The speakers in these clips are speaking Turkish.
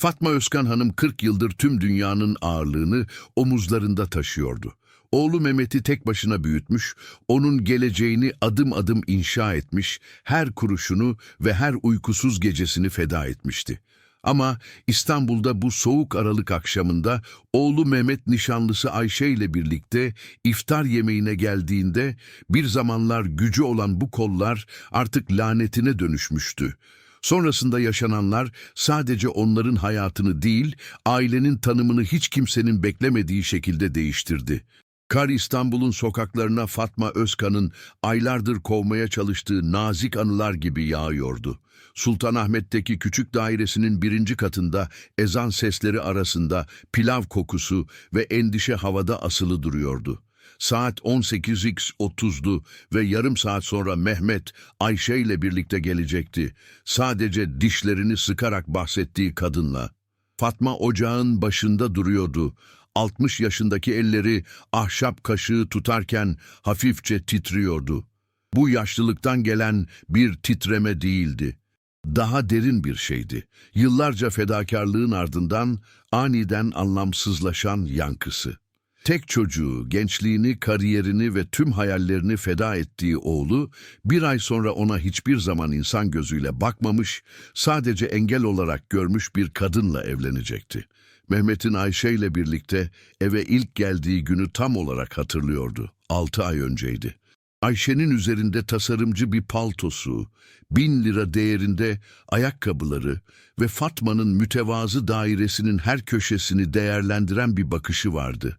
Fatma Özkan Hanım 40 yıldır tüm dünyanın ağırlığını omuzlarında taşıyordu. Oğlu Mehmet'i tek başına büyütmüş, onun geleceğini adım adım inşa etmiş, her kuruşunu ve her uykusuz gecesini feda etmişti. Ama İstanbul'da bu soğuk Aralık akşamında oğlu Mehmet nişanlısı Ayşe ile birlikte iftar yemeğine geldiğinde bir zamanlar gücü olan bu kollar artık lanetine dönüşmüştü. Sonrasında yaşananlar sadece onların hayatını değil, ailenin tanımını hiç kimsenin beklemediği şekilde değiştirdi. Kar İstanbul'un sokaklarına Fatma Özkan'ın aylardır kovmaya çalıştığı nazik anılar gibi yağıyordu. Sultanahmet'teki küçük dairesinin birinci katında ezan sesleri arasında pilav kokusu ve endişe havada asılı duruyordu. Saat 18.30'du ve yarım saat sonra Mehmet Ayşe ile birlikte gelecekti. Sadece dişlerini sıkarak bahsettiği kadınla. Fatma ocağın başında duruyordu. 60 yaşındaki elleri ahşap kaşığı tutarken hafifçe titriyordu. Bu yaşlılıktan gelen bir titreme değildi. Daha derin bir şeydi. Yıllarca fedakarlığın ardından aniden anlamsızlaşan yankısı. Tek çocuğu, gençliğini, kariyerini ve tüm hayallerini feda ettiği oğlu, bir ay sonra ona hiçbir zaman insan gözüyle bakmamış, sadece engel olarak görmüş bir kadınla evlenecekti. Mehmet'in Ayşe ile birlikte eve ilk geldiği günü tam olarak hatırlıyordu. Altı ay önceydi. Ayşe'nin üzerinde tasarımcı bir paltosu, bin lira değerinde ayakkabıları ve Fatma'nın mütevazı dairesinin her köşesini değerlendiren bir bakışı vardı.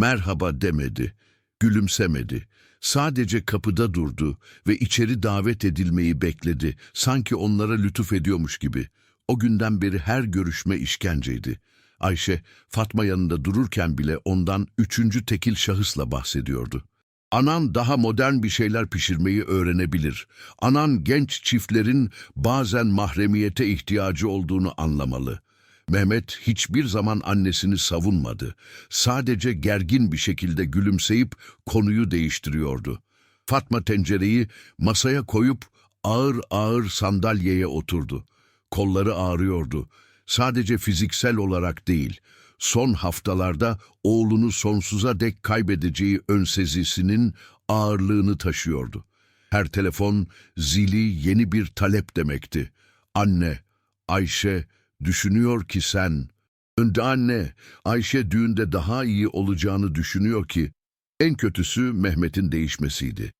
Merhaba demedi, gülümsemedi. Sadece kapıda durdu ve içeri davet edilmeyi bekledi. Sanki onlara lütuf ediyormuş gibi. O günden beri her görüşme işkenceydi. Ayşe, Fatma yanında dururken bile ondan üçüncü tekil şahısla bahsediyordu. Anan daha modern bir şeyler pişirmeyi öğrenebilir. Anan genç çiftlerin bazen mahremiyete ihtiyacı olduğunu anlamalı. Mehmet hiçbir zaman annesini savunmadı. Sadece gergin bir şekilde gülümseyip konuyu değiştiriyordu. Fatma tencereyi masaya koyup ağır ağır sandalyeye oturdu. Kolları ağrıyordu. Sadece fiziksel olarak değil, son haftalarda oğlunu sonsuza dek kaybedeceği önsezisinin ağırlığını taşıyordu. Her telefon zili yeni bir talep demekti. Anne, Ayşe, düşünüyor ki sen... Önde anne, Ayşe düğünde daha iyi olacağını düşünüyor ki... En kötüsü Mehmet'in değişmesiydi.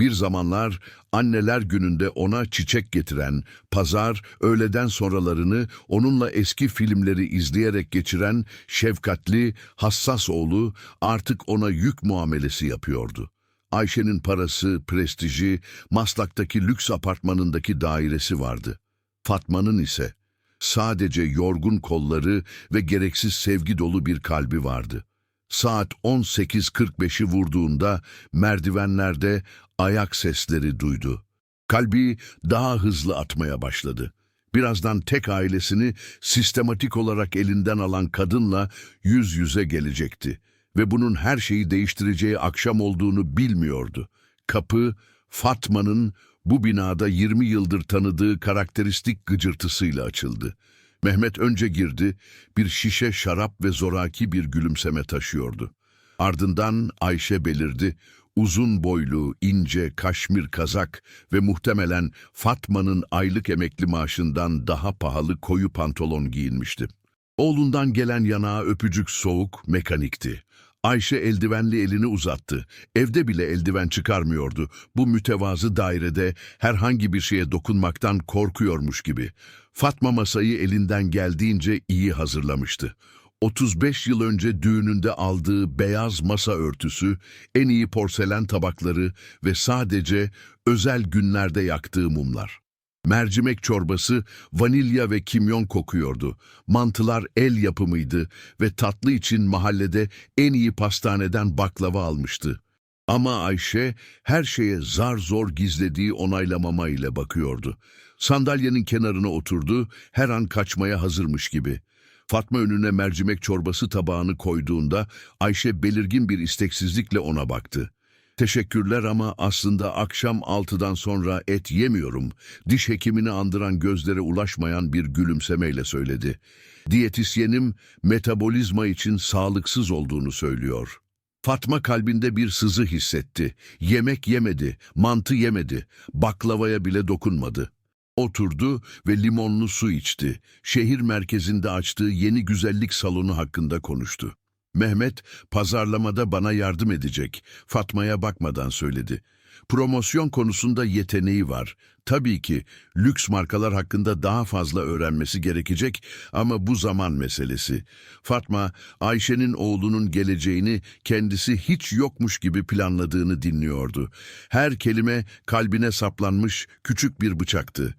Bir zamanlar anneler gününde ona çiçek getiren, pazar, öğleden sonralarını onunla eski filmleri izleyerek geçiren şefkatli, hassas oğlu artık ona yük muamelesi yapıyordu. Ayşe'nin parası, prestiji, Maslak'taki lüks apartmanındaki dairesi vardı. Fatma'nın ise sadece yorgun kolları ve gereksiz sevgi dolu bir kalbi vardı. Saat 18.45'i vurduğunda merdivenlerde ayak sesleri duydu. Kalbi daha hızlı atmaya başladı. Birazdan tek ailesini sistematik olarak elinden alan kadınla yüz yüze gelecekti ve bunun her şeyi değiştireceği akşam olduğunu bilmiyordu. Kapı, Fatma'nın bu binada 20 yıldır tanıdığı karakteristik gıcırtısıyla açıldı. Mehmet önce girdi, bir şişe şarap ve zoraki bir gülümseme taşıyordu. Ardından Ayşe belirdi, uzun boylu, ince, kaşmir kazak ve muhtemelen Fatma'nın aylık emekli maaşından daha pahalı koyu pantolon giyinmişti. Oğlundan gelen yanağa öpücük soğuk, mekanikti. Ayşe eldivenli elini uzattı. Evde bile eldiven çıkarmıyordu. Bu mütevazı dairede herhangi bir şeye dokunmaktan korkuyormuş gibi. Fatma masayı elinden geldiğince iyi hazırlamıştı. 35 yıl önce düğününde aldığı beyaz masa örtüsü, en iyi porselen tabakları ve sadece özel günlerde yaktığı mumlar. Mercimek çorbası vanilya ve kimyon kokuyordu. Mantılar el yapımıydı ve tatlı için mahallede en iyi pastaneden baklava almıştı. Ama Ayşe her şeye zar zor gizlediği onaylamama ile bakıyordu. Sandalyenin kenarına oturdu, her an kaçmaya hazırmış gibi. Fatma önüne mercimek çorbası tabağını koyduğunda Ayşe belirgin bir isteksizlikle ona baktı. Teşekkürler ama aslında akşam altıdan sonra et yemiyorum. Diş hekimini andıran gözlere ulaşmayan bir gülümsemeyle söyledi. Diyetisyenim metabolizma için sağlıksız olduğunu söylüyor. Fatma kalbinde bir sızı hissetti. Yemek yemedi, mantı yemedi, baklavaya bile dokunmadı. Oturdu ve limonlu su içti. Şehir merkezinde açtığı yeni güzellik salonu hakkında konuştu. Mehmet, pazarlamada bana yardım edecek. Fatma'ya bakmadan söyledi. Promosyon konusunda yeteneği var. Tabii ki lüks markalar hakkında daha fazla öğrenmesi gerekecek ama bu zaman meselesi. Fatma, Ayşe'nin oğlunun geleceğini kendisi hiç yokmuş gibi planladığını dinliyordu. Her kelime kalbine saplanmış küçük bir bıçaktı.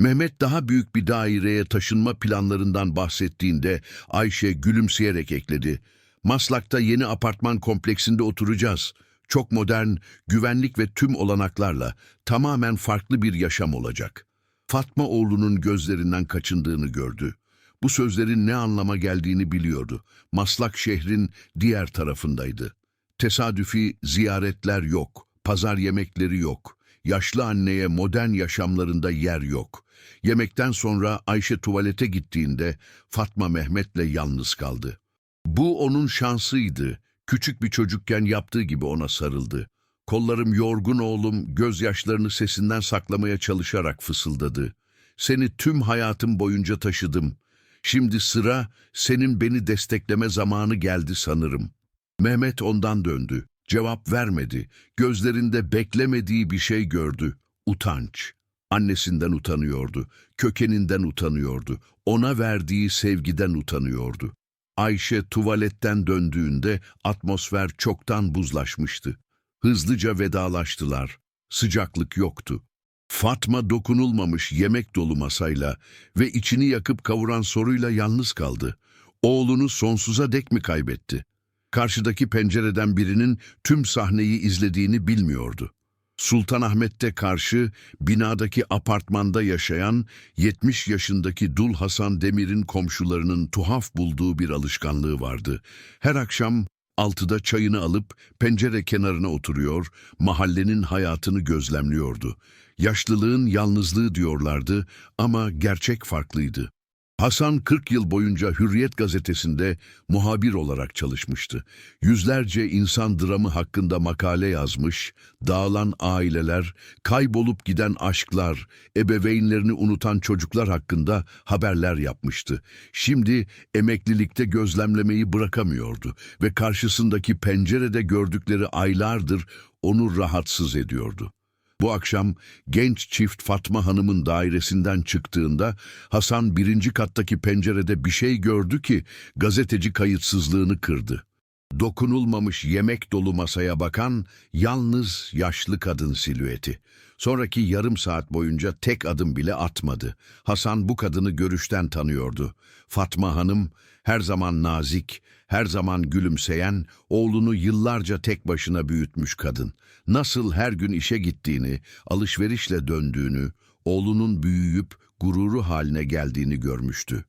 Mehmet daha büyük bir daireye taşınma planlarından bahsettiğinde Ayşe gülümseyerek ekledi. Maslak'ta yeni apartman kompleksinde oturacağız. Çok modern, güvenlik ve tüm olanaklarla tamamen farklı bir yaşam olacak. Fatma oğlunun gözlerinden kaçındığını gördü. Bu sözlerin ne anlama geldiğini biliyordu. Maslak şehrin diğer tarafındaydı. Tesadüfi ziyaretler yok, pazar yemekleri yok. Yaşlı anneye modern yaşamlarında yer yok. Yemekten sonra Ayşe tuvalete gittiğinde Fatma Mehmet'le yalnız kaldı. Bu onun şansıydı. Küçük bir çocukken yaptığı gibi ona sarıldı. Kollarım yorgun oğlum gözyaşlarını sesinden saklamaya çalışarak fısıldadı. Seni tüm hayatım boyunca taşıdım. Şimdi sıra senin beni destekleme zamanı geldi sanırım. Mehmet ondan döndü. Cevap vermedi. Gözlerinde beklemediği bir şey gördü. Utanç. Annesinden utanıyordu. Kökeninden utanıyordu. Ona verdiği sevgiden utanıyordu. Ayşe tuvaletten döndüğünde atmosfer çoktan buzlaşmıştı. Hızlıca vedalaştılar. Sıcaklık yoktu. Fatma dokunulmamış yemek dolu masayla ve içini yakıp kavuran soruyla yalnız kaldı. Oğlunu sonsuza dek mi kaybetti? Karşıdaki pencereden birinin tüm sahneyi izlediğini bilmiyordu. Sultanahmet'te karşı binadaki apartmanda yaşayan 70 yaşındaki Dul Hasan Demir'in komşularının tuhaf bulduğu bir alışkanlığı vardı. Her akşam altıda çayını alıp pencere kenarına oturuyor, mahallenin hayatını gözlemliyordu. Yaşlılığın yalnızlığı diyorlardı ama gerçek farklıydı. Hasan 40 yıl boyunca Hürriyet gazetesinde muhabir olarak çalışmıştı. Yüzlerce insan dramı hakkında makale yazmış, dağılan aileler, kaybolup giden aşklar, ebeveynlerini unutan çocuklar hakkında haberler yapmıştı. Şimdi emeklilikte gözlemlemeyi bırakamıyordu ve karşısındaki pencerede gördükleri aylardır onu rahatsız ediyordu. Bu akşam genç çift Fatma Hanım'ın dairesinden çıktığında Hasan birinci kattaki pencerede bir şey gördü ki gazeteci kayıtsızlığını kırdı. Dokunulmamış yemek dolu masaya bakan yalnız yaşlı kadın silüeti. Sonraki yarım saat boyunca tek adım bile atmadı. Hasan bu kadını görüşten tanıyordu. Fatma Hanım her zaman nazik, her zaman gülümseyen, oğlunu yıllarca tek başına büyütmüş kadın. Nasıl her gün işe gittiğini, alışverişle döndüğünü, oğlunun büyüyüp gururu haline geldiğini görmüştü.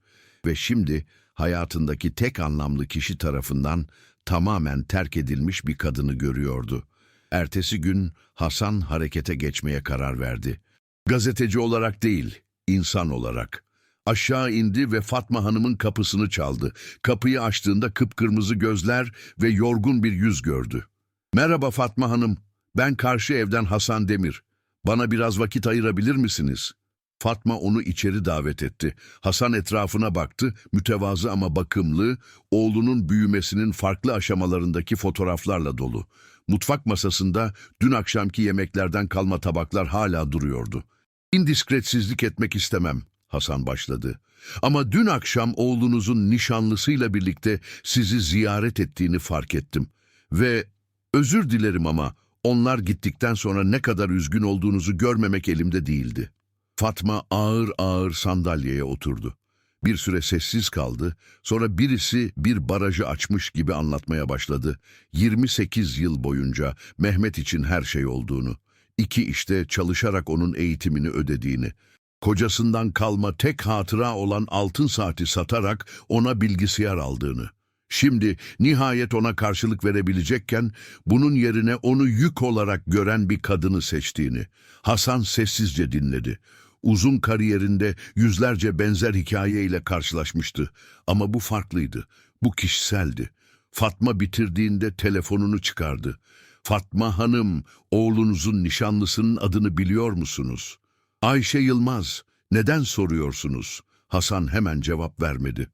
Ve şimdi hayatındaki tek anlamlı kişi tarafından tamamen terk edilmiş bir kadını görüyordu. Ertesi gün Hasan harekete geçmeye karar verdi. Gazeteci olarak değil, insan olarak. Aşağı indi ve Fatma Hanım'ın kapısını çaldı. Kapıyı açtığında kıpkırmızı gözler ve yorgun bir yüz gördü. Merhaba Fatma Hanım, ben karşı evden Hasan Demir. Bana biraz vakit ayırabilir misiniz? Fatma onu içeri davet etti. Hasan etrafına baktı, mütevazı ama bakımlı, oğlunun büyümesinin farklı aşamalarındaki fotoğraflarla dolu. Mutfak masasında dün akşamki yemeklerden kalma tabaklar hala duruyordu. İndiskretsizlik etmek istemem, Hasan başladı. Ama dün akşam oğlunuzun nişanlısıyla birlikte sizi ziyaret ettiğini fark ettim. Ve özür dilerim ama onlar gittikten sonra ne kadar üzgün olduğunuzu görmemek elimde değildi. Fatma ağır ağır sandalyeye oturdu. Bir süre sessiz kaldı, sonra birisi bir barajı açmış gibi anlatmaya başladı. 28 yıl boyunca Mehmet için her şey olduğunu, iki işte çalışarak onun eğitimini ödediğini, kocasından kalma tek hatıra olan altın saati satarak ona bilgisayar aldığını. Şimdi nihayet ona karşılık verebilecekken bunun yerine onu yük olarak gören bir kadını seçtiğini. Hasan sessizce dinledi. Uzun kariyerinde yüzlerce benzer hikayeyle karşılaşmıştı. Ama bu farklıydı. Bu kişiseldi. Fatma bitirdiğinde telefonunu çıkardı. Fatma Hanım, oğlunuzun nişanlısının adını biliyor musunuz? Ayşe Yılmaz, neden soruyorsunuz? Hasan hemen cevap vermedi.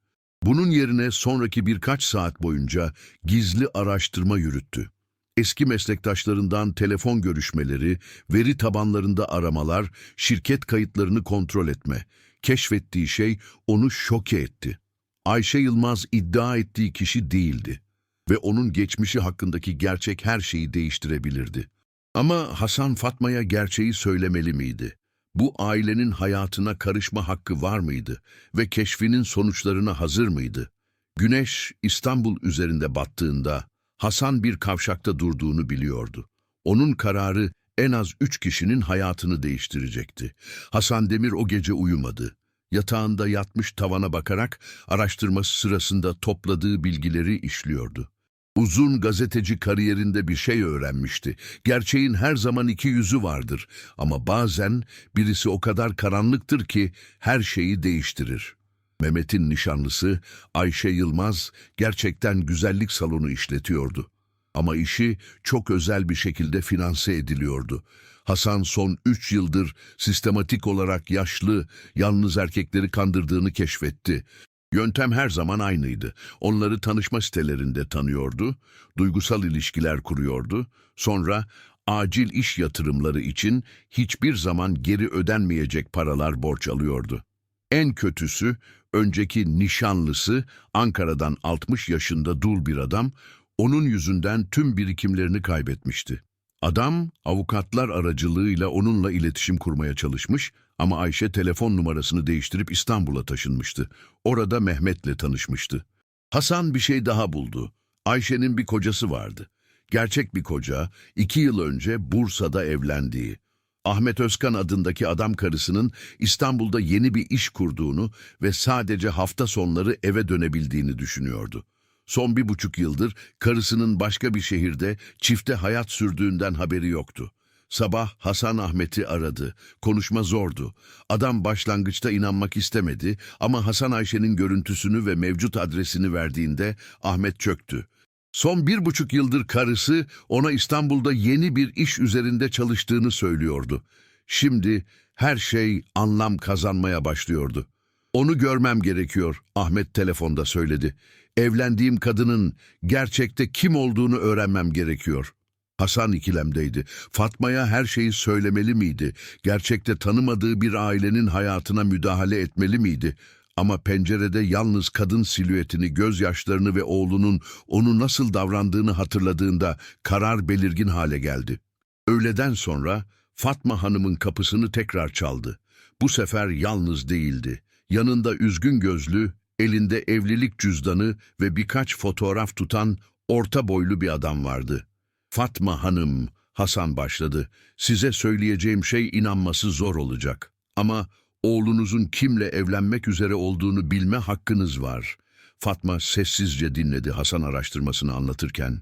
Bunun yerine sonraki birkaç saat boyunca gizli araştırma yürüttü. Eski meslektaşlarından telefon görüşmeleri, veri tabanlarında aramalar, şirket kayıtlarını kontrol etme. Keşfettiği şey onu şoke etti. Ayşe Yılmaz iddia ettiği kişi değildi ve onun geçmişi hakkındaki gerçek her şeyi değiştirebilirdi. Ama Hasan Fatma'ya gerçeği söylemeli miydi? Bu ailenin hayatına karışma hakkı var mıydı ve keşfinin sonuçlarına hazır mıydı? Güneş İstanbul üzerinde battığında Hasan bir kavşakta durduğunu biliyordu. Onun kararı en az üç kişinin hayatını değiştirecekti. Hasan Demir o gece uyumadı. Yatağında yatmış tavana bakarak araştırması sırasında topladığı bilgileri işliyordu. Uzun gazeteci kariyerinde bir şey öğrenmişti. Gerçeğin her zaman iki yüzü vardır ama bazen birisi o kadar karanlıktır ki her şeyi değiştirir. Mehmet'in nişanlısı Ayşe Yılmaz gerçekten güzellik salonu işletiyordu. Ama işi çok özel bir şekilde finanse ediliyordu. Hasan son üç yıldır sistematik olarak yaşlı, yalnız erkekleri kandırdığını keşfetti. Yöntem her zaman aynıydı. Onları tanışma sitelerinde tanıyordu, duygusal ilişkiler kuruyordu, sonra acil iş yatırımları için hiçbir zaman geri ödenmeyecek paralar borç alıyordu. En kötüsü, önceki nişanlısı Ankara'dan 60 yaşında dul bir adam, onun yüzünden tüm birikimlerini kaybetmişti. Adam, avukatlar aracılığıyla onunla iletişim kurmaya çalışmış ama Ayşe telefon numarasını değiştirip İstanbul'a taşınmıştı. Orada Mehmet'le tanışmıştı. Hasan bir şey daha buldu. Ayşe'nin bir kocası vardı. Gerçek bir koca, iki yıl önce Bursa'da evlendiği. Ahmet Özkan adındaki adam karısının İstanbul'da yeni bir iş kurduğunu ve sadece hafta sonları eve dönebildiğini düşünüyordu. Son bir buçuk yıldır karısının başka bir şehirde çifte hayat sürdüğünden haberi yoktu. Sabah Hasan Ahmet'i aradı. Konuşma zordu. Adam başlangıçta inanmak istemedi ama Hasan Ayşe'nin görüntüsünü ve mevcut adresini verdiğinde Ahmet çöktü. Son bir buçuk yıldır karısı ona İstanbul'da yeni bir iş üzerinde çalıştığını söylüyordu. Şimdi her şey anlam kazanmaya başlıyordu. Onu görmem gerekiyor, Ahmet telefonda söyledi. Evlendiğim kadının gerçekte kim olduğunu öğrenmem gerekiyor. Hasan ikilemdeydi. Fatma'ya her şeyi söylemeli miydi? Gerçekte tanımadığı bir ailenin hayatına müdahale etmeli miydi? Ama pencerede yalnız kadın silüetini, gözyaşlarını ve oğlunun onu nasıl davrandığını hatırladığında karar belirgin hale geldi. Öğleden sonra Fatma Hanım'ın kapısını tekrar çaldı. Bu sefer yalnız değildi. Yanında üzgün gözlü, elinde evlilik cüzdanı ve birkaç fotoğraf tutan orta boylu bir adam vardı. Fatma Hanım, Hasan başladı. Size söyleyeceğim şey inanması zor olacak. Ama oğlunuzun kimle evlenmek üzere olduğunu bilme hakkınız var. Fatma sessizce dinledi Hasan araştırmasını anlatırken.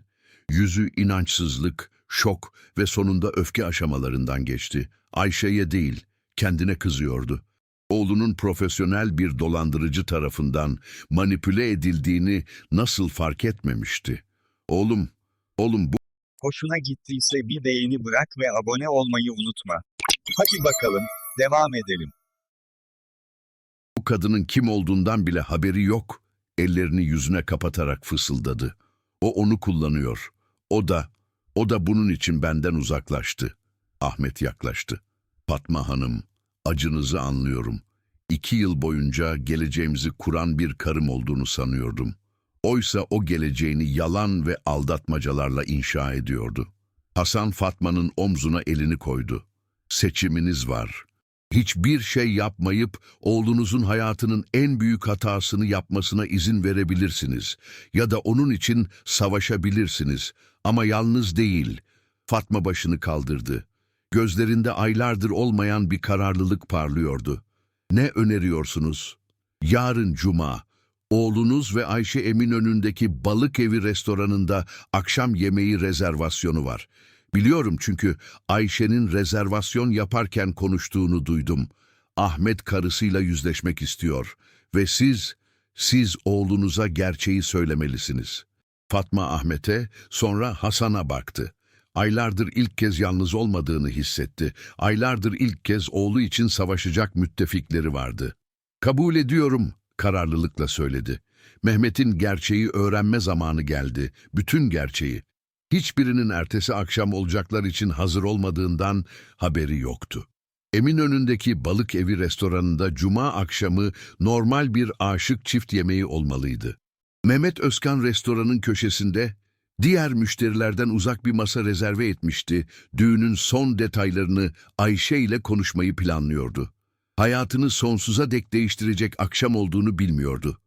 Yüzü inançsızlık, şok ve sonunda öfke aşamalarından geçti. Ayşe'ye değil, kendine kızıyordu. Oğlunun profesyonel bir dolandırıcı tarafından manipüle edildiğini nasıl fark etmemişti? Oğlum, oğlum bu Hoşuna gittiyse bir beğeni bırak ve abone olmayı unutma. Hadi bakalım, devam edelim. Bu kadının kim olduğundan bile haberi yok. Ellerini yüzüne kapatarak fısıldadı. O onu kullanıyor. O da, o da bunun için benden uzaklaştı. Ahmet yaklaştı. Fatma Hanım, acınızı anlıyorum. İki yıl boyunca geleceğimizi kuran bir karım olduğunu sanıyordum. Oysa o geleceğini yalan ve aldatmacalarla inşa ediyordu. Hasan Fatma'nın omzuna elini koydu. Seçiminiz var. Hiçbir şey yapmayıp oğlunuzun hayatının en büyük hatasını yapmasına izin verebilirsiniz ya da onun için savaşabilirsiniz ama yalnız değil. Fatma başını kaldırdı. Gözlerinde aylardır olmayan bir kararlılık parlıyordu. Ne öneriyorsunuz? Yarın cuma, oğlunuz ve Ayşe Eminönü'ndeki balık evi restoranında akşam yemeği rezervasyonu var. Biliyorum çünkü Ayşe'nin rezervasyon yaparken konuştuğunu duydum. Ahmet karısıyla yüzleşmek istiyor ve siz, siz oğlunuza gerçeği söylemelisiniz. Fatma Ahmet'e, sonra Hasan'a baktı. Aylardır ilk kez yalnız olmadığını hissetti. Aylardır ilk kez oğlu için savaşacak müttefikleri vardı. Kabul ediyorum, kararlılıkla söyledi. Mehmet'in gerçeği öğrenme zamanı geldi. Bütün gerçeği. Hiçbirinin ertesi akşam olacaklar için hazır olmadığından haberi yoktu. Eminönü'ndeki balık evi restoranında cuma akşamı normal bir aşık çift yemeği olmalıydı. Mehmet Özkan restoranın köşesinde diğer müşterilerden uzak bir masa rezerve etmişti. Düğünün son detaylarını Ayşe ile konuşmayı planlıyordu. Hayatını sonsuza dek değiştirecek akşam olduğunu bilmiyordu.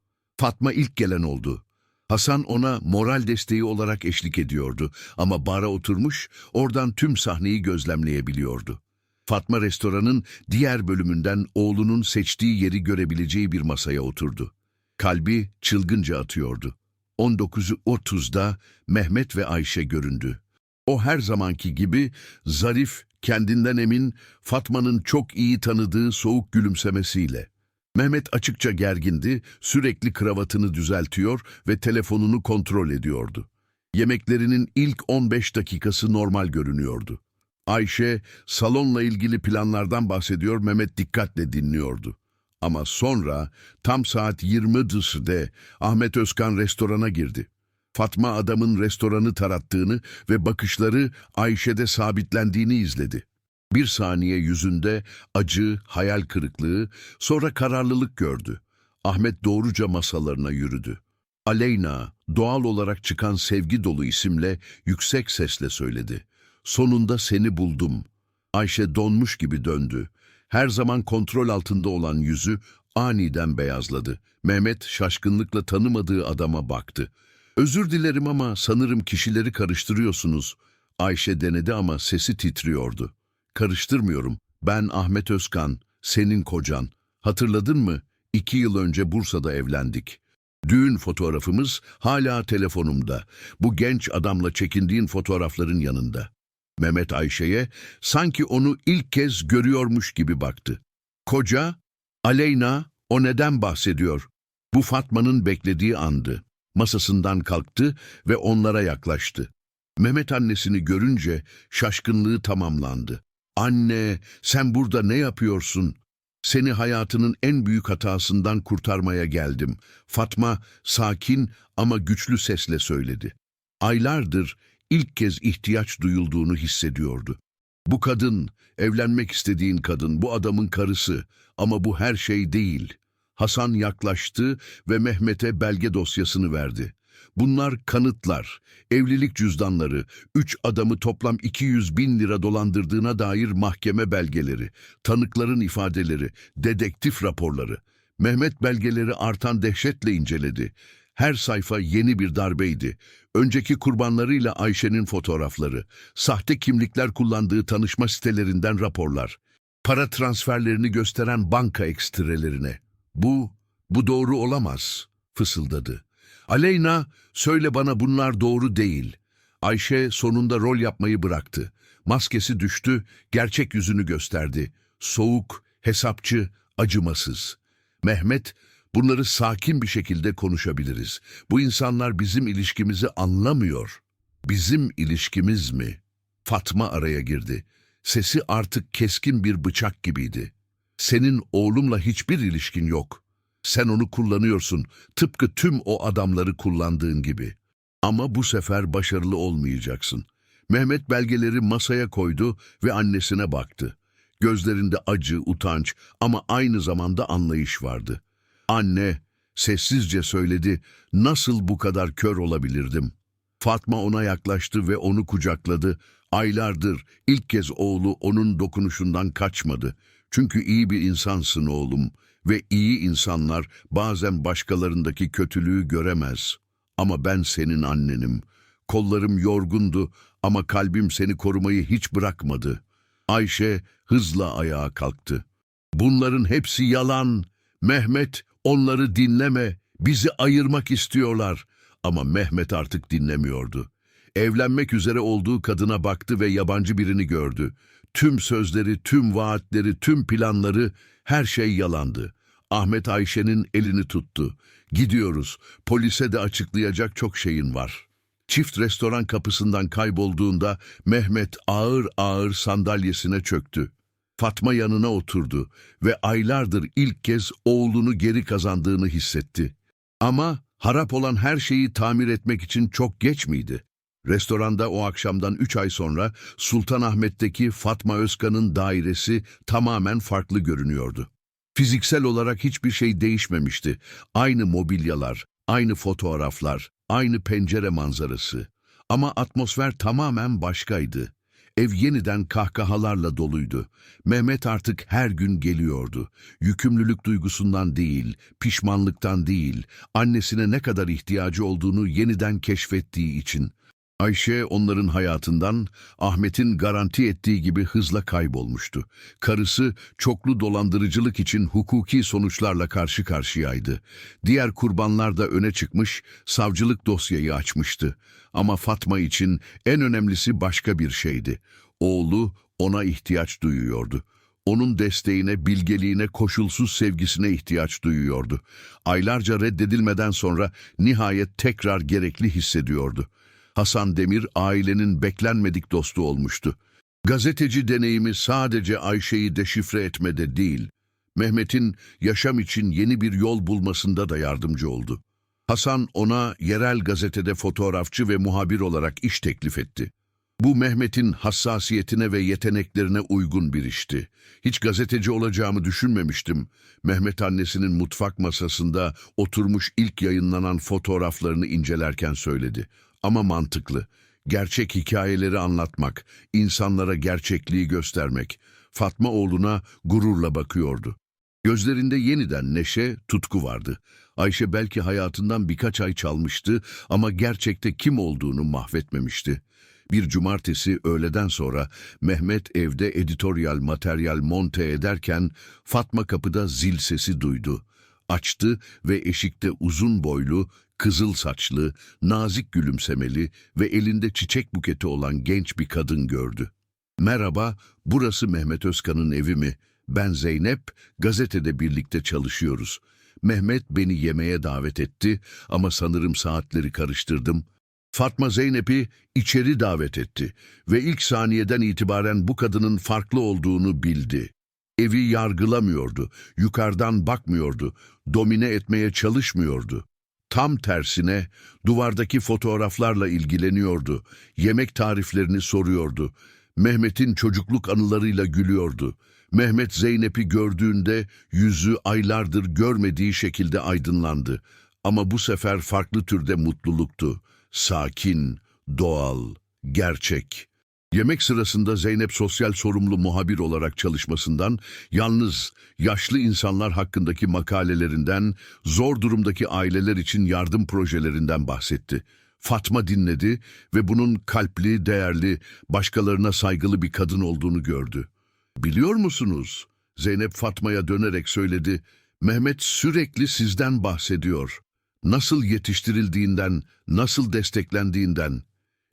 Fatma ilk gelen oldu. Hasan ona moral desteği olarak eşlik ediyordu ama bara oturmuş, oradan tüm sahneyi gözlemleyebiliyordu. Fatma restoranın diğer bölümünden oğlunun seçtiği yeri görebileceği bir masaya oturdu. Kalbi çılgınca atıyordu. 19.30'da Mehmet ve Ayşe göründü. O her zamanki gibi zarif, kendinden emin, Fatma'nın çok iyi tanıdığı soğuk gülümsemesiyle. Mehmet açıkça gergindi, sürekli kravatını düzeltiyor ve telefonunu kontrol ediyordu. Yemeklerinin ilk 15 dakikası normal görünüyordu. Ayşe, salonla ilgili planlardan bahsediyor, Mehmet dikkatle dinliyordu. Ama sonra tam saat 20'de Ahmet Özkan restorana girdi. Fatma adamın restoranı tarattığını ve bakışları Ayşe'de sabitlendiğini izledi. Bir saniye yüzünde acı, hayal kırıklığı, sonra kararlılık gördü. Ahmet doğruca masalarına yürüdü. Aleyna, doğal olarak çıkan sevgi dolu isimle yüksek sesle söyledi. Sonunda seni buldum. Ayşe donmuş gibi döndü. Her zaman kontrol altında olan yüzü aniden beyazladı. Mehmet şaşkınlıkla tanımadığı adama baktı. Özür dilerim ama sanırım kişileri karıştırıyorsunuz. Ayşe denedi ama sesi titriyordu. Karıştırmıyorum. Ben Ahmet Özkan, senin kocan. Hatırladın mı? İki yıl önce Bursa'da evlendik. Düğün fotoğrafımız hala telefonumda. Bu genç adamla çekindiğin fotoğrafların yanında. Mehmet Ayşe'ye sanki onu ilk kez görüyormuş gibi baktı. Koca, Aleyna, o neden bahsediyor? Bu Fatma'nın beklediği andı. Masasından kalktı ve onlara yaklaştı. Mehmet annesini görünce şaşkınlığı tamamlandı. Anne, sen burada ne yapıyorsun? Seni hayatının en büyük hatasından kurtarmaya geldim. Fatma sakin ama güçlü sesle söyledi. Aylardır ilk kez ihtiyaç duyulduğunu hissediyordu. Bu kadın, evlenmek istediğin kadın, bu adamın karısı ama bu her şey değil. Hasan yaklaştı ve Mehmet'e belge dosyasını verdi. Bunlar kanıtlar, evlilik cüzdanları, üç adamı toplam 200 bin lira dolandırdığına dair mahkeme belgeleri, tanıkların ifadeleri, dedektif raporları. Mehmet belgeleri artan dehşetle inceledi. Her sayfa yeni bir darbeydi. Önceki kurbanlarıyla Ayşe'nin fotoğrafları, sahte kimlikler kullandığı tanışma sitelerinden raporlar, para transferlerini gösteren banka ekstrelerine. Bu, bu doğru olamaz, fısıldadı. Aleyna, söyle bana bunlar doğru değil. Ayşe sonunda rol yapmayı bıraktı. Maskesi düştü, gerçek yüzünü gösterdi. Soğuk, hesapçı, acımasız. Mehmet, bunları sakin bir şekilde konuşabiliriz. Bu insanlar bizim ilişkimizi anlamıyor. Bizim ilişkimiz mi? Fatma araya girdi. Sesi artık keskin bir bıçak gibiydi. Senin oğlumla hiçbir ilişkin yok. Sen onu kullanıyorsun, tıpkı tüm o adamları kullandığın gibi. Ama bu sefer başarılı olmayacaksın. Mehmet belgeleri masaya koydu ve annesine baktı. Gözlerinde acı, utanç ama aynı zamanda anlayış vardı. Anne, sessizce söyledi, nasıl bu kadar kör olabilirdim? Fatma ona yaklaştı ve onu kucakladı. Aylardır ilk kez oğlu onun dokunuşundan kaçmadı. Çünkü iyi bir insansın oğlum ve iyi insanlar bazen başkalarındaki kötülüğü göremez. Ama ben senin annenim. Kollarım yorgundu ama kalbim seni korumayı hiç bırakmadı. Ayşe hızla ayağa kalktı. Bunların hepsi yalan. Mehmet onları dinleme. Bizi ayırmak istiyorlar. Ama Mehmet artık dinlemiyordu. Evlenmek üzere olduğu kadına baktı ve yabancı birini gördü. Tüm sözleri, tüm vaatleri, tüm planları, her şey yalandı. Ahmet Ayşe'nin elini tuttu. Gidiyoruz. Polise de açıklayacak çok şeyin var. Çift restoran kapısından kaybolduğunda Mehmet ağır ağır sandalyesine çöktü. Fatma yanına oturdu ve aylardır ilk kez oğlunu geri kazandığını hissetti. Ama harap olan her şeyi tamir etmek için çok geç miydi? Restoranda o akşamdan üç ay sonra Sultanahmet'teki Fatma Özkan'ın dairesi tamamen farklı görünüyordu. Fiziksel olarak hiçbir şey değişmemişti. Aynı mobilyalar, aynı fotoğraflar, aynı pencere manzarası. Ama atmosfer tamamen başkaydı. Ev yeniden kahkahalarla doluydu. Mehmet artık her gün geliyordu. Yükümlülük duygusundan değil, pişmanlıktan değil, annesine ne kadar ihtiyacı olduğunu yeniden keşfettiği için. Ayşe onların hayatından Ahmet'in garanti ettiği gibi hızla kaybolmuştu. Karısı çoklu dolandırıcılık için hukuki sonuçlarla karşı karşıyaydı. Diğer kurbanlar da öne çıkmış, savcılık dosyayı açmıştı. Ama Fatma için en önemlisi başka bir şeydi. Oğlu ona ihtiyaç duyuyordu. Onun desteğine, bilgeliğine, koşulsuz sevgisine ihtiyaç duyuyordu. Aylarca reddedilmeden sonra nihayet tekrar gerekli hissediyordu. Hasan Demir ailenin beklenmedik dostu olmuştu. Gazeteci deneyimi sadece Ayşe'yi deşifre etmede değil, Mehmet'in yaşam için yeni bir yol bulmasında da yardımcı oldu. Hasan ona yerel gazetede fotoğrafçı ve muhabir olarak iş teklif etti. Bu Mehmet'in hassasiyetine ve yeteneklerine uygun bir işti. Hiç gazeteci olacağımı düşünmemiştim. Mehmet annesinin mutfak masasında oturmuş ilk yayınlanan fotoğraflarını incelerken söyledi. Ama mantıklı. Gerçek hikayeleri anlatmak, insanlara gerçekliği göstermek. Fatma oğluna gururla bakıyordu. Gözlerinde yeniden neşe, tutku vardı. Ayşe belki hayatından birkaç ay çalmıştı ama gerçekte kim olduğunu mahvetmemişti. Bir cumartesi öğleden sonra Mehmet evde editoryal materyal monte ederken Fatma kapıda zil sesi duydu. Açtı ve eşikte uzun boylu, kızıl saçlı, nazik gülümsemeli ve elinde çiçek buketi olan genç bir kadın gördü. Merhaba, burası Mehmet Özkan'ın evi mi? Ben Zeynep, gazetede birlikte çalışıyoruz. Mehmet beni yemeğe davet etti ama sanırım saatleri karıştırdım. Fatma Zeynep'i içeri davet etti ve ilk saniyeden itibaren bu kadının farklı olduğunu bildi. Evi yargılamıyordu, yukarıdan bakmıyordu, domine etmeye çalışmıyordu. Tam tersine duvardaki fotoğraflarla ilgileniyordu, yemek tariflerini soruyordu. Mehmet'in çocukluk anılarıyla gülüyordu. Mehmet Zeynep'i gördüğünde yüzü aylardır görmediği şekilde aydınlandı. Ama bu sefer farklı türde mutluluktu. Sakin, doğal, gerçek. Yemek sırasında Zeynep sosyal sorumlu muhabir olarak çalışmasından, yalnız yaşlı insanlar hakkındaki makalelerinden, zor durumdaki aileler için yardım projelerinden bahsetti. Fatma dinledi ve bunun kalpli, değerli, başkalarına saygılı bir kadın olduğunu gördü. Biliyor musunuz? Zeynep Fatma'ya dönerek söyledi. Mehmet sürekli sizden bahsediyor. Nasıl yetiştirildiğinden, nasıl desteklendiğinden.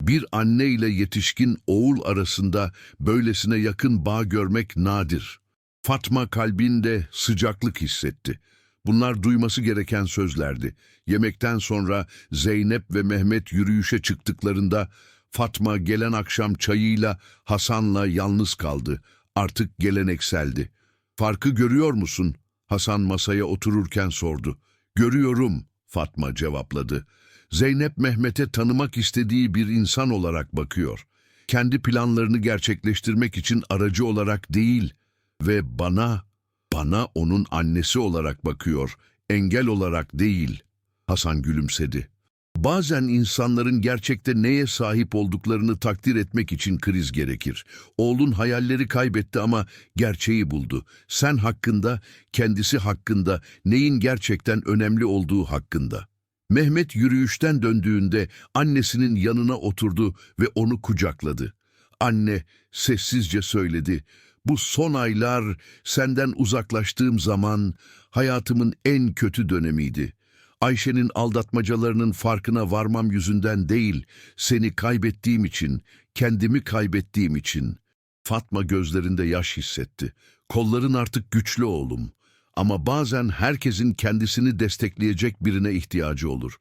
Bir anne ile yetişkin oğul arasında böylesine yakın bağ görmek nadir. Fatma kalbinde sıcaklık hissetti. Bunlar duyması gereken sözlerdi. Yemekten sonra Zeynep ve Mehmet yürüyüşe çıktıklarında Fatma gelen akşam çayıyla Hasan'la yalnız kaldı. Artık gelenekseldi. Farkı görüyor musun? Hasan masaya otururken sordu. Görüyorum, Fatma cevapladı. Zeynep Mehmet'e tanımak istediği bir insan olarak bakıyor. Kendi planlarını gerçekleştirmek için aracı olarak değil ve bana, bana onun annesi olarak bakıyor, engel olarak değil. Hasan gülümsedi. Bazen insanların gerçekte neye sahip olduklarını takdir etmek için kriz gerekir. Oğlun hayalleri kaybetti ama gerçeği buldu. Sen hakkında, kendisi hakkında, neyin gerçekten önemli olduğu hakkında. Mehmet yürüyüşten döndüğünde annesinin yanına oturdu ve onu kucakladı. Anne sessizce söyledi. Bu son aylar senden uzaklaştığım zaman hayatımın en kötü dönemiydi. Ayşe'nin aldatmacalarının farkına varmam yüzünden değil, seni kaybettiğim için, kendimi kaybettiğim için. Fatma gözlerinde yaş hissetti. Kolların artık güçlü oğlum. Ama bazen herkesin kendisini destekleyecek birine ihtiyacı olur.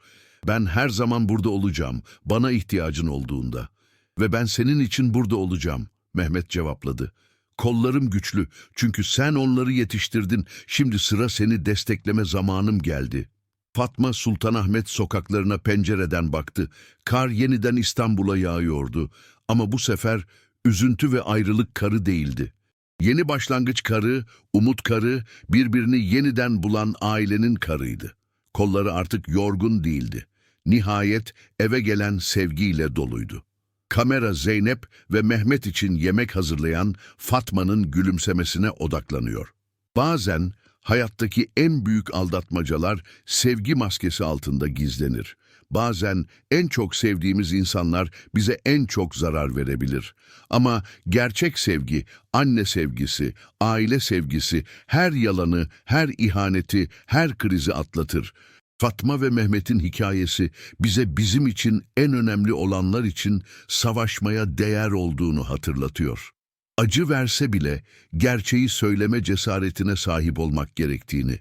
Ben her zaman burada olacağım, bana ihtiyacın olduğunda. Ve ben senin için burada olacağım, Mehmet cevapladı. Kollarım güçlü çünkü sen onları yetiştirdin, şimdi sıra seni destekleme zamanım geldi. Fatma Sultanahmet sokaklarına pencereden baktı. Kar yeniden İstanbul'a yağıyordu. Ama bu sefer üzüntü ve ayrılık karı değildi. Yeni başlangıç karı, umut karı, birbirini yeniden bulan ailenin karıydı. Kolları artık yorgun değildi. Nihayet eve gelen sevgiyle doluydu. Kamera Zeynep ve Mehmet için yemek hazırlayan Fatma'nın gülümsemesine odaklanıyor. Bazen hayattaki en büyük aldatmacalar sevgi maskesi altında gizlenir. Bazen en çok sevdiğimiz insanlar bize en çok zarar verebilir. Ama gerçek sevgi, anne sevgisi, aile sevgisi her yalanı, her ihaneti, her krizi atlatır. Fatma ve Mehmet'in hikayesi bize bizim için en önemli olanlar için savaşmaya değer olduğunu hatırlatıyor. Acı verse bile gerçeği söyleme cesaretine sahip olmak gerektiğini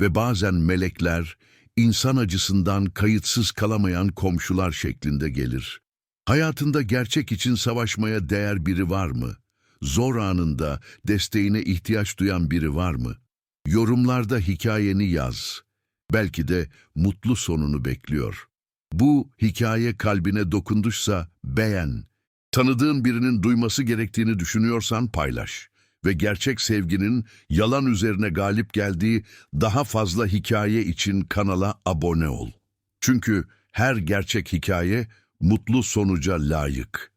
ve bazen melekler insan acısından kayıtsız kalamayan komşular şeklinde gelir. Hayatında gerçek için savaşmaya değer biri var mı? Zor anında desteğine ihtiyaç duyan biri var mı? Yorumlarda hikayeni yaz. Belki de mutlu sonunu bekliyor. Bu hikaye kalbine dokunduysa beğen. Tanıdığın birinin duyması gerektiğini düşünüyorsan paylaş. Ve gerçek sevginin yalan üzerine galip geldiği daha fazla hikaye için kanala abone ol. Çünkü her gerçek hikaye mutlu sonuca layık.